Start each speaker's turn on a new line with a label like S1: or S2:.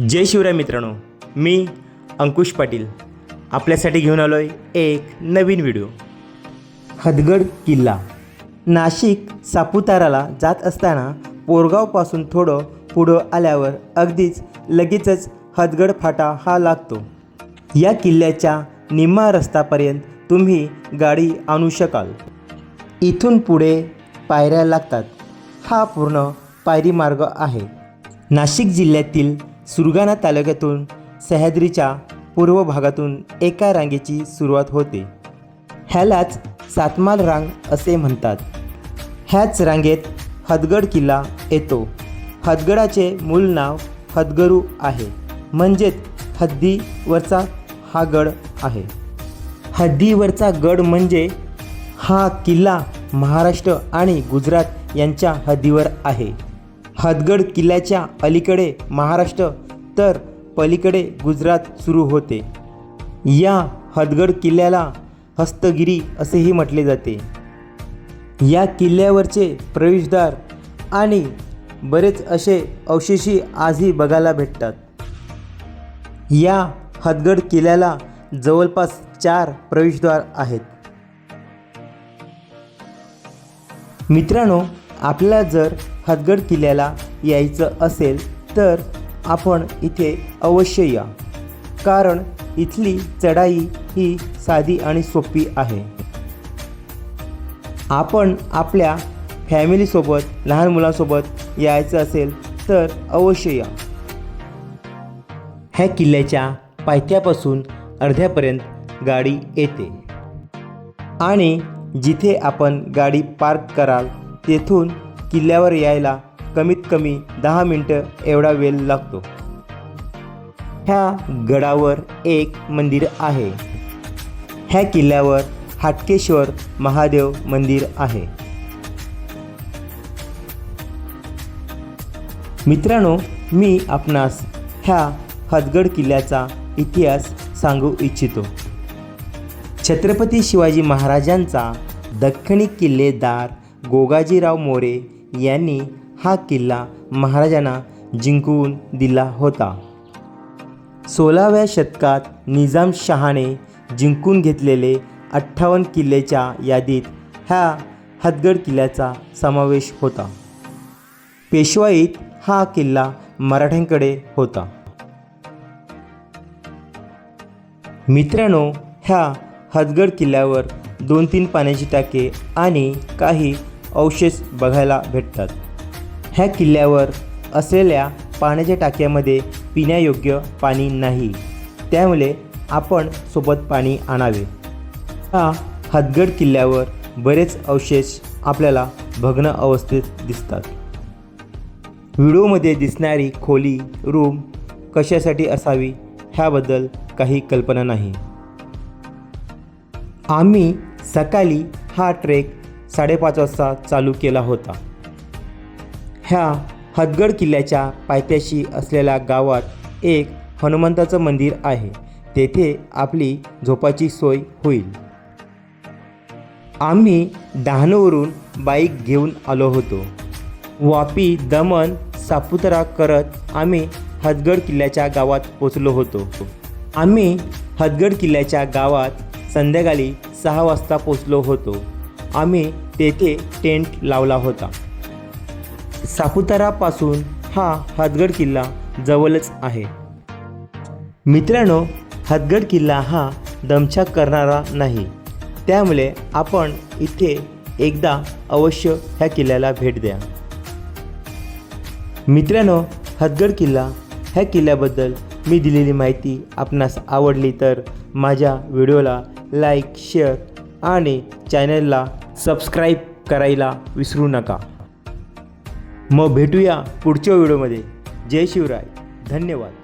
S1: जय शिवराय मित्रांनो मी अंकुश पाटील. आपल्यासाठी घेऊन आलो आहे एक नवीन व्हिडिओ. हदगड किल्ला. नाशिक सापुताराला जात असताना पोरगावपासून थोडं पुढं आल्यावर अगदीच लगेचच हदगड फाटा हा लागतो. या किल्ल्याच्या निम्मा रस्तापर्यंत तुम्ही गाडी आणू शकाल. इथून पुढे पायऱ्या लागतात. हा पूर्ण पायरी मार्ग आहे. नाशिक जिल्ह्यातील सुरगाणा तालुक्यातून सह्याद्रीच्या पूर्व भागातून एका रांगेची सुरुवात होते. ह्यालाच सातमाल रांग असे म्हणतात. ह्याच रांगेत हदगड किल्ला येतो. हदगडाचे मूळ नाव हदगरू आहे. म्हणजेच हद्दीवरचा हा गड आहे. हद्दीवरचा गड म्हणजे हा किल्ला महाराष्ट्र आणि गुजरात यांच्या हद्दीवर आहे. हदगड किल्ल्याच्या अलीकडे महाराष्ट्र तर पलीकडे गुजरात सुरू होते. या हदगड किल्ल्याला हस्तगिरी असेही म्हटले जाते. या किल्ल्यावरचे प्रवेशद्वार आणि बरेच असे अवशेषी आजही बघायला भेटतात. या हदगड किल्ल्याला जवळपास चार प्रवेशद्वार आहेत. मित्रांनो आपल्याला जर हदगड किल्ल्याला यायचं असेल तर आपण इथे अवश्य या. कारण इथली चढाई ही साधी आणि सोपी आहे. आपण आपल्या फॅमिलीसोबत लहान मुलांसोबत यायचं असेल तर अवश्य या. ह्या किल्ल्याच्या पायथ्यापासून अर्ध्यापर्यंत गाडी येते. आणि जिथे आपण गाडी पार्क कराल तेथून किल्ल्यावर यायला कमीत कमी दहा मिनटं एवढा वेळ लागतो. ह्या गडावर एक मंदिर आहे. ह्या किल्ल्यावर हाटकेश्वर महादेव मंदिर आहे. मित्रांनो मी आपणास ह्या हदगड किल्ल्याचा इतिहास सांगू इच्छितो. छत्रपती शिवाजी महाराजांचा दख्खनी किल्लेदार गोगाजीराव मोरे यांनी हा किल्ला महाराजांना जिंकवून दिला होता. सोळाव्या शतकात निजामशहाने जिंकून घेतलेले अठ्ठावन्न किल्ल्याच्या यादीत ह्या हदगड किल्ल्याचा समावेश होता. पेशवाईत हा किल्ला मराठ्यांकडे होता. मित्रांनो ह्या हदगड किल्ल्यावर दोन तीन पाण्याची टाके आणि काही अवशेष बघायला भेटतात. ह्या किल्ल्यावर असलेल्या पाण्याच्या टाक्यामध्ये पिण्यायोग्य पाणी नाही. त्यामुळे आपण सोबत पाणी आणावे. हा हदगड किल्ल्यावर बरेच अवशेष आपल्याला भग्न अवस्थेत दिसतात. व्हिडिओमध्ये दिसणारी खोली रूम कशासाठी असावी ह्याबद्दल काही कल्पना नाही. आम्ही सकाळी हा ट्रेक साडेपाच वाजता चालू केला होता. ह्या हदगड किल्ल्याच्या पायथ्याशी असलेल्या गावात एक हनुमंताचं मंदिर आहे. तेथे आपली झोपाची सोय होईल. आम्ही डहाणूवरून बाईक घेऊन आलो होतो. वापी दमन सापुतारा करत आम्ही हदगड किल्ल्याच्या गावात पोचलो होतो. आम्ही हदगड किल्ल्याच्या गावात संध्याकाळी सहा वाजता पोचलो होतो. आम्ही तेथे टेंट लावला होता. सापुतारापासून हा हदगड किल्ला जवळच आहे. मित्रांनो हदगड किल्ला हा दमछाक करणारा नाही. त्यामुळे आपण इथे एकदा अवश्य ह्या किल्ल्याला भेट द्या. मित्रांनो हदगड किल्ला ह्या किल्ल्याबद्दल मी दिलेली माहिती आपणास आवडली तर माझ्या व्हिडिओला लाईक शेअर आणि चॅनलला सबस्क्राईब करायला विसरू नका. मग भेटूया पुढच्या व्हिडिओमध्ये. जय शिवराय. धन्यवाद.